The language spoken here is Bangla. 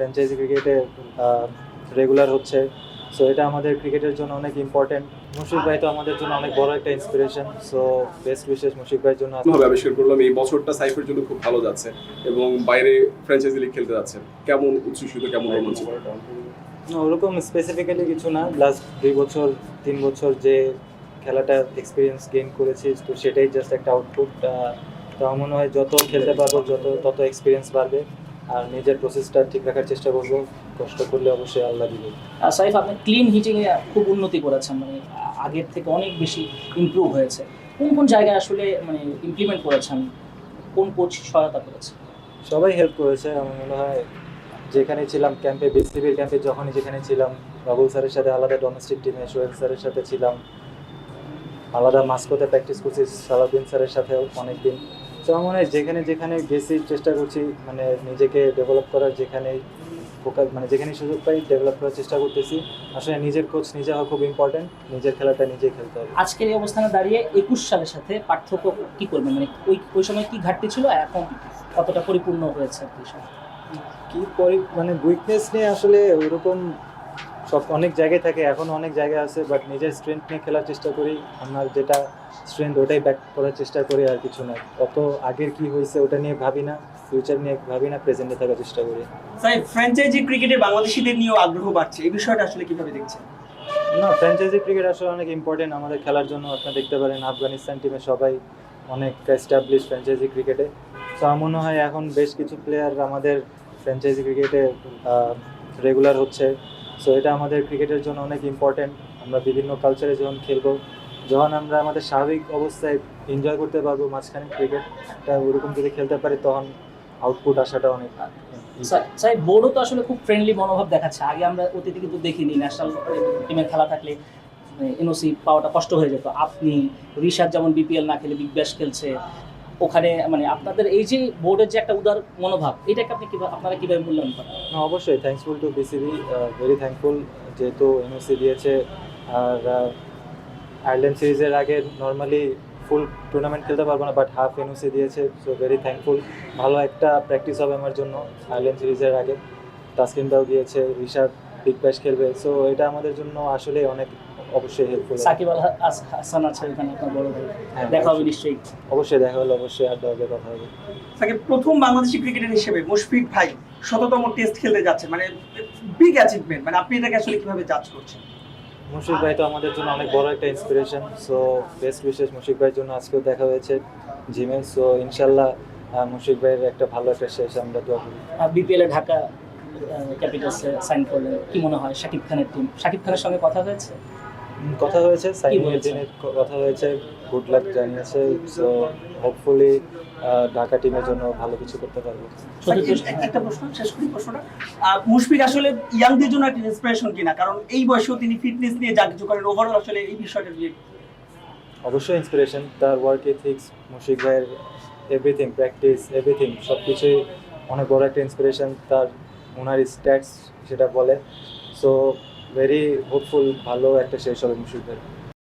ফ্র্যাঞ্চাইজি ক্রিকেটে রেগুলার হচ্ছে। সো এটা আমাদের ক্রিকেটের জন্য অনেক ইম্পর্টেন্ট মুশিক ভাই তো আমাদের জন্য অনেক বড় একটা ইন্সপিরেশন সো বেস্ট বিশেষ মুশিক ভাইয়ের জন্য। ভাবে আবিষ্কার করলাম? এই বছরটা সাইফের জন্য খুব ভালো যাচ্ছে এবং বাইরে ফ্র্যাঞ্চাইজি লিগ খেলতে যাচ্ছেন কেমন উচ্ছ্বসিত কেমন রোমাঞ্চিত? না, ওরকম স্পেসিফিক্যালি কিছু না। লাস্ট দুই বছর তিন বছর যে খেলাটা এক্সপিরিয়েন্স গেইন করেছি তো সেটাই জাস্ট একটা আউটপুট তো আমার মনে হয় যত খেলতে পারব যত তত এক্সপিরিয়েন্স বাড়বে। আর নিজের প্রসেসটা ঠিক রাখার চেষ্টা করব। কষ্ট করলে অবশ্যই আল্লাহ দিবে। আর সাইফ আপনি ক্লিন হিটিংয়ে খুব উন্নতি করেছেন মানে আগের থেকে অনেক বেশি ইমপ্রুভ হয়েছে। কোন কোন জায়গায় আসলে মানে ইমপ্লিমেন্ট করেছেন? কোন কোচ সহায়তা করেছে? সবাই হেল্প করেছে আমার মনে হয়। যেখানে ছিলাম ক্যাম্পে বিসিবির ক্যাম্পে যখনই যেখানে ছিলাম বাবুল স্যারের সাথে আলাদা ডোমেস্টিক টিমে সোহেল স্যারের সাথে ছিলাম। আলাদা মাস্কোতে প্র্যাকটিস করছি সালাউদ্দিন স্যারের সাথেও অনেকদিন। তো আমার মনে হয় যেখানে যেখানে গেছি চেষ্টা করছি মানে নিজেকে ডেভেলপ করার যেখানে ফোকাস মানে যেখানে সুযোগ পাই ডেভেলপ করার চেষ্টা করতেছি। আসলে নিজের কোচ নিজে হওয়া খুব ইম্পর্টেন্ট নিজের খেলাটা নিজেই খেলতে হবে। আজকের এই অবস্থানে দাঁড়িয়ে একুশ সালের সাথে পার্থক্য কি করবেন? মানে ওই ওই সময় কি ঘাটতি ছিল এখন কতটা পরিপূর্ণ হয়েছে? কি পরি মানে উইকনেস নিয়ে আসলে ওইরকম সব অনেক জায়গায় থাকে এখনও অনেক জায়গা আছে বাট নিজের স্ট্রেংথ নিয়ে খেলার চেষ্টা করি আমার যেটা স্ট্রেংথ ওটাই ব্যাক করার চেষ্টা করি আর কিছু না অত আগের কি হয়েছে ওটা নিয়ে ভাবি না ফিউচার নিয়ে ভাবি না প্রেজেন্টে থাকার চেষ্টা করি। সাহেব ফ্র্যাঞ্চাইজি ক্রিকেটে বাংলাদেশিদের নিয়েও আগ্রহ বাড়ছে এই বিষয়টা আসলে কীভাবে দেখছেন? না ফ্র্যাঞ্চাইজি ক্রিকেট আসলে অনেক ইম্পর্টেন্ট আমাদের খেলার জন্য আপনারা দেখতে পারেন আফগানিস্তান টিমে সবাই অনেক এস্টাবলিশ ফ্র্যাঞ্চাইজি ক্রিকেটে তো আমার মনে হয় এখন বেশ কিছু প্লেয়ার আমাদের ফ্র্যাঞ্চাইজি ক্রিকেটে রেগুলার হচ্ছে। সো এটা আমাদের ক্রিকেটের জন্য অনেক ইম্পর্টেন্ট আমরা বিভিন্ন কালচারে যখন খেলব। যখন আমরা আমাদের স্বাভাবিক অবস্থায় এনজয় করতে পারব মাঝখানে ক্রিকেটটা ওরকম যদি খেলতে পারি, তখন আউটপুট আসাটা অনেক সা- সাহেব বোর্ডও তো আসলে খুব ফ্রেন্ডলি মনোভাব দেখাচ্ছে। আগে আমরা অতীতে কিন্তু দেখিনি ন্যাশনাল টিমে খেলা থাকলে এনওসি পাওয়াটা কষ্ট হয়ে যেত। আপনি, রিশাদ যেমন বিপিএল না খেলে বিগ ব্যাশ খেলছে ওখানে মানে আপনাদের এই যে বোর্ডের যে একটা উদার মনোভাব, এটাকে আপনি কীভাবে আপনারা কীভাবে মূল্যায়ন করেন? না, অবশ্যই। Thankful to BCB very thankful যেহেতু এনওসি দিয়েছে। আর আয়ারল্যান্ড সিরিজের আগে নর্মালি ফুল টুর্নামেন্ট খেলতে পারব না বাট হাফ এনওসি দিয়েছে সো ভেরি থ্যাঙ্কফুল ভালো একটা প্র্যাকটিস হবে আমার জন্য আয়ারল্যান্ড সিরিজের আগে। তাসকিনটাও দিয়েছে ঋষাদ বিগ ব্যাশ খেলবে। সো এটা আমাদের জন্য আসলে অনেক অবশ্যই হেল্পফুল সাকিব আল হাস- হাসান আছে ওখানে আপনার বড় ভাই। হ্যাঁ, দেখা হবে নিশ্চয়ই। অবশ্যই দেখা হলে অবশ্যই আড্ডা হবে কথা হবে। তাকে প্রথম বাংলাদেশি ক্রিকেটার হিসেবে মুশফিক ভাই শততম টেস্ট খেলতে যাচ্ছে মানে বিগ অ্যাচিভমেন্ট মানে আপনি এটাকে আসলে কীভাবে জাজ করছেন? মুশিক ভাই তো আমাদের জন্য অনেক বড় একটা ইন্সপিরেশন সো বেস্ট বিশেষ মুশিক ভাইয়ের জন্য আজকেও দেখা হয়েছে জিমে সো ইনশাল্লাহ মুশিক ভাইয়ের একটা ভালো একটা শেষ আমরা দোয়া করি। বিপিএল এ ঢাকা ক্যাপিটালসে সাইন করলেন। কি মনে হয় শাকিব খানের টিম শাকিব খানের সঙ্গে কথা হয়েছে? কথা হয়েছে সাইনিং দিনের কথা হয়েছে গুড লাক জানিয়েছে সো হোপফুলি ঢাকা টিমের জন্য ভালো কিছু করতে পারব। একটা প্রশ্ন শেষ করি প্রশ্নটা। মুশফিক আসলে ইয়াংদের জন্য একটা ইন্সপিরেশন কিনা? কারণ এই বয়সেও তিনি ফিটনেস নিয়ে যা কিছু করেন ওভারঅল আসলে এই বিষয়টা নিয়ে। অবশ্যই ইন্সপিরেশন তার ওয়ার্ক এথিক্স মুশিক ভাইয়ের এভরিথিং প্র্যাকটিস এভরিথিং সব কিছুই অনেক বড় একটা ইন্সপিরেশন তার ওনার স্ট্যাটস সেটা বলে। সো ভেরি হোপফুল ভালো একটা শেষ হবে ভাই